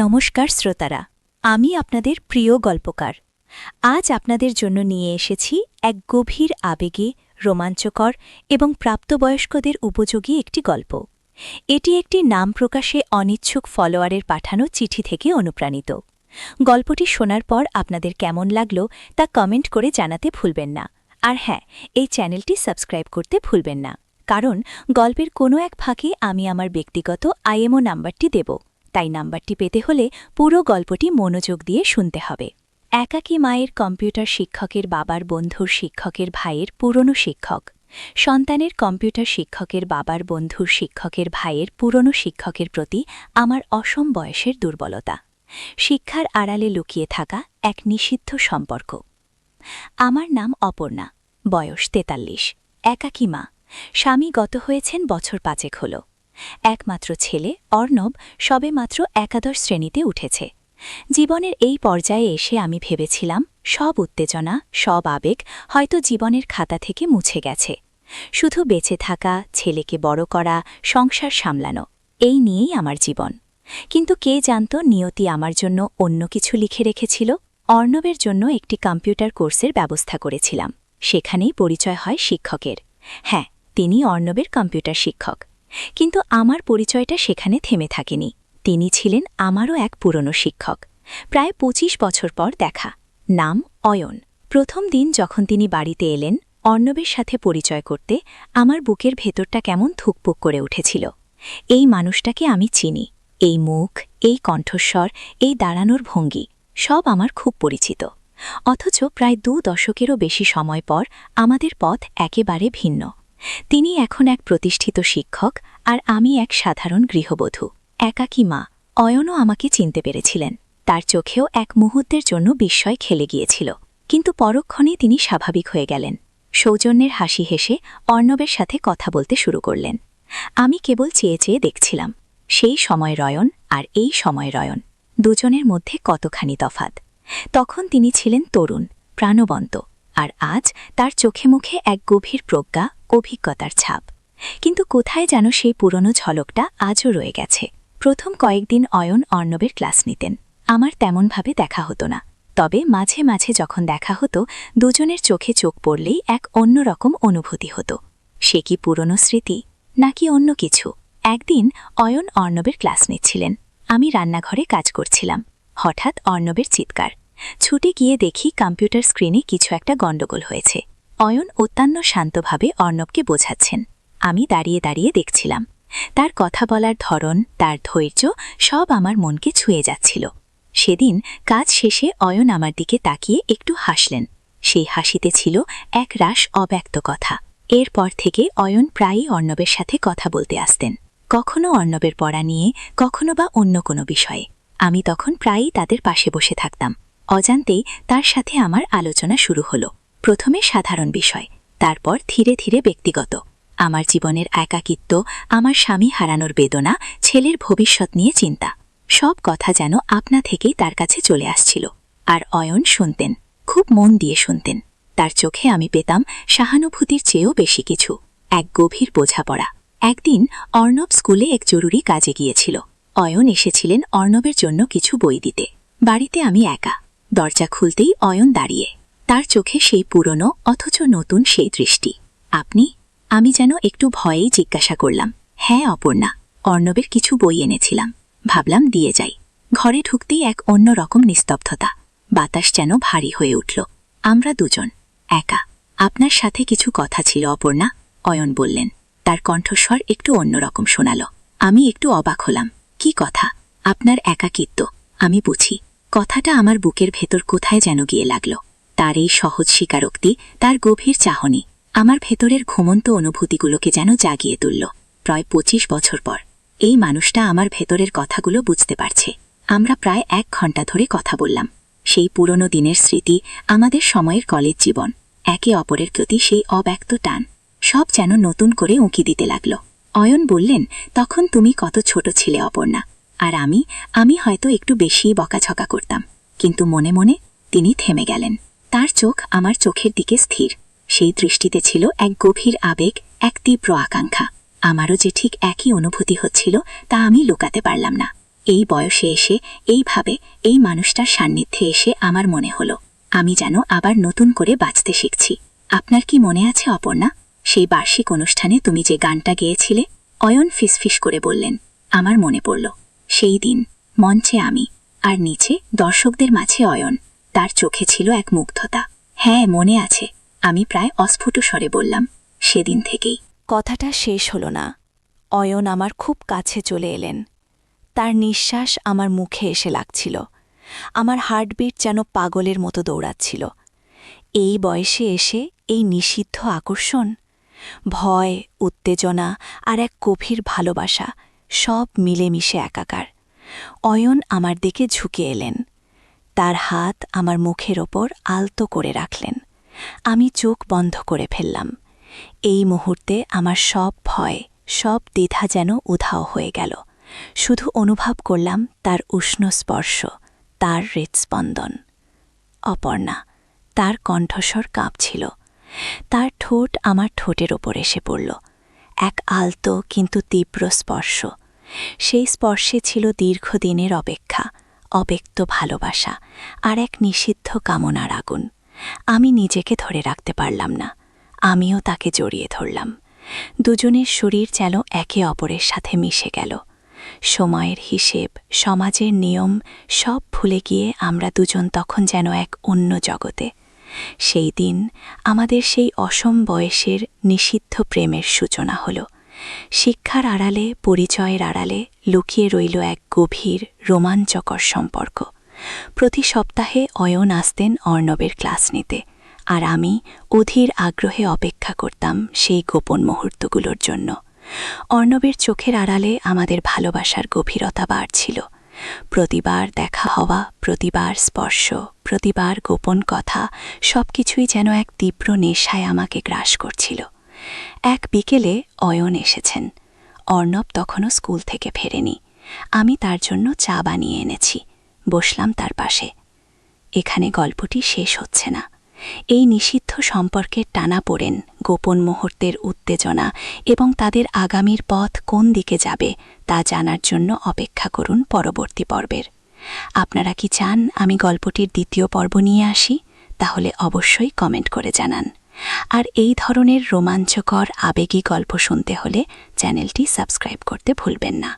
নমস্কার শ্রোতারা, আমি আপনাদের প্রিয় গল্পকার। আজ আপনাদের জন্য নিয়ে এসেছি এক গভীর আবেগে রোমাঞ্চকর এবং প্রাপ্তবয়স্কদের উপযোগী একটি গল্প। এটি একটি নাম প্রকাশে অনিচ্ছুক ফলোয়ারের পাঠানো চিঠি থেকে অনুপ্রাণিত। গল্পটি শোনার পর আপনাদের কেমন লাগল তা কমেন্ট করে জানাতে ভুলবেন না। আর হ্যাঁ এই চ্যানেলটি সাবস্ক্রাইব করতে ভুলবেন না। কারণ গল্পের কোনো এক ফাঁকে আমি আমার ব্যক্তিগত আইএমও নাম্বারটি দেব। তাই নাম্বারটি পেতে হলে পুরো গল্পটি মনোযোগ দিয়ে শুনতে হবে। একাকী মায়ের কম্পিউটার শিক্ষকের বাবার বন্ধুর শিক্ষকের ভাইয়ের পুরনো শিক্ষক। সন্তানের কম্পিউটার শিক্ষকের বাবার বন্ধুর শিক্ষকের ভাইয়ের পুরনো শিক্ষকের প্রতি আমার অসম বয়সের দুর্বলতা। শিক্ষার আড়ালে লুকিয়ে থাকা এক নিষিদ্ধ সম্পর্ক। আমার নাম অপর্ণা, বয়স তেতাল্লিশ, একাকী মা। স্বামী গত হয়েছেন বছর পাঁচেক হল। একমাত্র ছেলে অর্ণব সবেমাত্র একাদশ শ্রেণীতে উঠেছে। জীবনের এই পর্যায়ে এসে আমি ভেবেছিলাম, সব উত্তেজনা, সব আবেগ হয়তো জীবনের খাতা থেকে মুছে গেছে। শুধু বেঁচে থাকা, ছেলেকে বড় করা, সংসার সামলানো, এই নিয়েই আমার জীবন। কিন্তু কে জানত নিয়তি আমার জন্য অন্য কিছু লিখে রেখেছিল? অর্ণবের জন্য একটি কম্পিউটার কোর্সের ব্যবস্থা করেছিলাম। সেখানেই পরিচয় হয় শিক্ষকের। হ্যাঁ তিনি অর্ণবের কম্পিউটার শিক্ষক। কিন্তু আমার পরিচয়টা সেখানে থেমে থাকেনি। তিনি ছিলেন আমারও এক পুরনো শিক্ষক। প্রায় ২৫ বছর পর দেখা। নাম অয়ন। প্রথম দিন যখন তিনি বাড়িতে এলেন, অর্ণবের সাথে পরিচয় করতে আমার বুকের ভেতরটা কেমন থুকপুক করে উঠেছিল। এই মানুষটাকে আমি চিনি। এই মুখ, এই কণ্ঠস্বর, এই দাঁড়ানোর ভঙ্গি, সব আমার খুব পরিচিত। অথচ প্রায় দু দশকেরও বেশি সময় পর আমাদের পথ একেবারে ভিন্ন। তিনি এখন এক প্রতিষ্ঠিত শিক্ষক আর আমি এক সাধারণ গৃহবধূ। একাকী মা, অয়নও আমাকে চিনতে পেরেছিলেন। তার চোখেও এক মুহূর্তের জন্য বিস্ময় খেলে গিয়েছিল। কিন্তু পরক্ষণে তিনি স্বাভাবিক হয়ে গেলেন। সৌজন্যের হাসি হেসে অর্ণবের সাথে কথা বলতে শুরু করলেন। আমি কেবল চেয়ে চেয়ে দেখছিলাম, সেই সময় রয়ন আর এই সময় রয়ন, দুজনের মধ্যে কতখানি তফাত। তখন তিনি ছিলেন তরুণ, প্রাণবন্ত। আর আজ তার চোখে মুখে এক গভীর প্রজ্ঞা, অভিজ্ঞতার ছাপ। কিন্তু কোথায় যেন সেই পুরনো ঝলকটা আজও রয়ে গেছে। প্রথম কয়েকদিন অয়ন অর্ণবের ক্লাস নিতেন। আমার তেমনভাবে দেখা হতো না। তবে মাঝে মাঝে যখন দেখা হতো, দুজনের চোখে চোখ পড়লেই এক অন্যরকম অনুভূতি হতো। সে কি পুরনো স্মৃতি, নাকি অন্য কিছু? একদিন অয়ন অর্ণবের ক্লাস নিচ্ছিলেন। আমি রান্নাঘরে কাজ করছিলাম। হঠাৎ অর্ণবের চিৎকার। ছুটে গিয়ে দেখি কম্পিউটার স্ক্রিনে কিছু একটা গণ্ডগোল হয়েছে। অয়ন অত্যন্ত শান্তভাবে অর্ণবকে বোঝাচ্ছেন। আমি দাঁড়িয়ে দাঁড়িয়ে দেখছিলাম। তার কথা বলার ধরন, তার ধৈর্য সব আমার মনকে ছুঁয়ে যাচ্ছিল। সেদিন কাজ শেষে অয়ন আমার দিকে তাকিয়ে একটু হাসলেন। সেই হাসিতে ছিল এক রাস অব্যক্ত কথা। এরপর থেকে অয়ন প্রায়ই অর্ণবের সাথে কথা বলতে আসতেন। কখনো অর্ণবের পড়া নিয়ে, কখনো বা অন্য কোনো বিষয়ে। আমি তখন প্রায়ই তাদের পাশে বসে থাকতাম। অজান্তেই তার সাথে আমার আলোচনা শুরু হলো। প্রথমে সাধারণ বিষয়, তারপর ধীরে ধীরে ব্যক্তিগত। আমার জীবনের একাকিত্ব, আমার স্বামী হারানোর বেদনা, ছেলের ভবিষ্যৎ নিয়ে চিন্তা। সব কথা যেন আপনা থেকেই তার কাছে চলে আসছিল। আর অয়ন শুনতেন, খুব মন দিয়ে শুনতেন। তার চোখে আমি পেতাম সহানুভূতির চেয়েও বেশি কিছু, এক গভীর বোঝাপড়া। একদিন অর্ণব স্কুলে এক জরুরি কাজে গিয়েছিল। অয়ন এসেছিলেন অর্ণবের জন্য কিছু বই দিতে। বাড়িতে আমি একা। দরজা খুলতেই অয়ন দাঁড়িয়ে। তার চোখে সেই পুরনো অথচ নতুন সেই দৃষ্টি। আপনি, আমি যেন একটু ভয়েই জিজ্ঞাসা করলাম হ্যাঁ অপর্ণা, অর্ণবের কিছু বই এনেছিলাম। ভাবলাম দিয়ে যাই। ঘরে ঢুকতেই এক অন্য রকম নিস্তব্ধতা। বাতাস যেন ভারী হয়ে উঠল। আমরা দুজন, একা। আপনার সাথে কিছু কথা ছিল, অপর্ণা, অয়ন বললেন। তার কণ্ঠস্বর একটু অন্যরকম শোনাল। আমি একটু অবাক হলাম। কি কথা? আপনার একাকিত্ব। আমি বুঝি কথাটা আমার বুকের ভেতর কোথায় যেন গিয়ে লাগল। তার এই সহজ স্বীকারোক্তি, তার গভীর চাহনি, আমার ভেতরের ঘুমন্ত অনুভূতিগুলোকে যেন জাগিয়ে তুলল। প্রায় পঁচিশ বছর পর, এই মানুষটা আমার ভেতরের কথাগুলো বুঝতে পারছে। আমরা প্রায় এক ঘণ্টা ধরে কথা বললাম। সেই পুরনো দিনের স্মৃতি, আমাদের সময়ের কলেজ জীবন, একে অপরের প্রতি সেই অব্যক্ত টান, সব যেন নতুন করে উঁকি দিতে লাগল। অয়ন বললেন, তখন তুমি কত ছোট ছিলে, অপর্ণা। আর আমি আমি হয়তো একটু বেশি বকাঝকা করতাম। কিন্তু মনে মনে তিনি থেমে গেলেন। তার চোখ আমার চোখের দিকে স্থির। সেই দৃষ্টিতে ছিল এক গভীর আবেগ, এক তীব্র আকাঙ্ক্ষা। আমারও যে ঠিক একই অনুভূতি হচ্ছিল, তা আমি লুকাতে পারলাম না। এই বয়সে এসে, এইভাবে এই মানুষটার সান্নিধ্যে এসে আমার মনে হলো, আমি যেন আবার নতুন করে বাঁচতে শিখছি। আপনার কি মনে আছে, অপর্ণা? সেই বার্ষিক অনুষ্ঠানে তুমি যে গানটা গেয়েছিলে, অয়ন ফিসফিস করে বললেন। আমার মনে পড়ল সেই দিন মঞ্চে আমি, আর নিচে দর্শকদের মাঝে অয়ন। তার চোখে ছিল এক মুগ্ধতা। হ্যাঁ মনে আছে, আমি প্রায় অস্ফুট স্বরে বললাম, সেদিন থেকেই। কথাটা শেষ হলো না। অয়ন আমার খুব কাছে চলে এলেন। তার নিঃশ্বাস আমার মুখে এসে লাগছিল। আমার হার্টবিট যেন পাগলের মতো দৌড়াচ্ছিল। এই বয়সে এসে এই নিষিদ্ধ আকর্ষণ, ভয়, উত্তেজনা আর এক গভীর ভালোবাসা সব মিলেমিশে একাকার। অয়ন আমার দিকে ঝুঁকে এলেন। তার হাত আমার মুখের ওপর আলতো করে রাখলেন। আমি চোখ বন্ধ করে ফেললাম। এই মুহূর্তে আমার সব ভয়, সব দ্বিধা যেন উধাও হয়ে গেল। শুধু অনুভব করলাম তার উষ্ণ স্পর্শ, তার হৃৎস্পন্দন। অপর্ণা, তার কণ্ঠস্বর কাঁপছিল। তার ঠোঁট আমার ঠোঁটের ওপর এসে পড়ল। এক আলতো কিন্তু তীব্র স্পর্শ। সেই স্পর্শে ছিল দীর্ঘদিনের অপেক্ষা, অব্যক্ত ভালোবাসা আর এক নিষিদ্ধ কামনার আগুন। আমি নিজেকে ধরে রাখতে পারলাম না। আমিও তাকে জড়িয়ে ধরলাম। দুজনের শরীর যেন একে অপরের সাথে মিশে গেল। সময়ের হিসেব, সমাজের নিয়ম সব ভুলে গিয়ে আমরা দুজন তখন যেন এক অন্য জগতে সেই দিন আমাদের সেই অসম বয়সের নিষিদ্ধ প্রেমের সূচনা হল। শিক্ষার আড়ালে, পরিচয়ের আড়ালে লুকিয়ে রইল এক গভীর, রোমাঞ্চকর সম্পর্ক। প্রতি সপ্তাহে অয়ন আসতেন অর্ণবের ক্লাস নিতে আর আমি অধীর আগ্রহে অপেক্ষা করতাম সেই গোপন মুহূর্তগুলোর জন্য। অর্ণবের চোখের আড়ালে আমাদের ভালোবাসার গভীরতা বাড়ছিল। প্রতিবার দেখা হওয়া, প্রতিবার স্পর্শ, প্রতিবার গোপন কথা সব কিছুই যেন এক তীব্র নেশায় আমাকে গ্রাস করছিল। এক বিকেলে অয়ন এসেছেন। অর্ণব তখনও স্কুল থেকে ফেরেনি। আমি তার জন্য চা বানিয়ে এনেছি। বসলাম তার পাশে। এখানে গল্পটি শেষ হচ্ছে না। এই নিষিদ্ধ সম্পর্কের টানা পড়েন গোপন মুহূর্তের উত্তেজনা এবং তাদের আগামীর পথ কোন দিকে যাবে তা জানার জন্য অপেক্ষা করুন পরবর্তী পর্বের। আপনারা কি চান আমি গল্পটির দ্বিতীয় পর্ব নিয়ে আসি? তাহলে অবশ্যই কমেন্ট করে জানান। আর এই ধরনের রোমাঞ্চকর, আবেগী গল্প শুনতে হলে চ্যানেলটি সাবস্ক্রাইব করতে ভুলবেন না।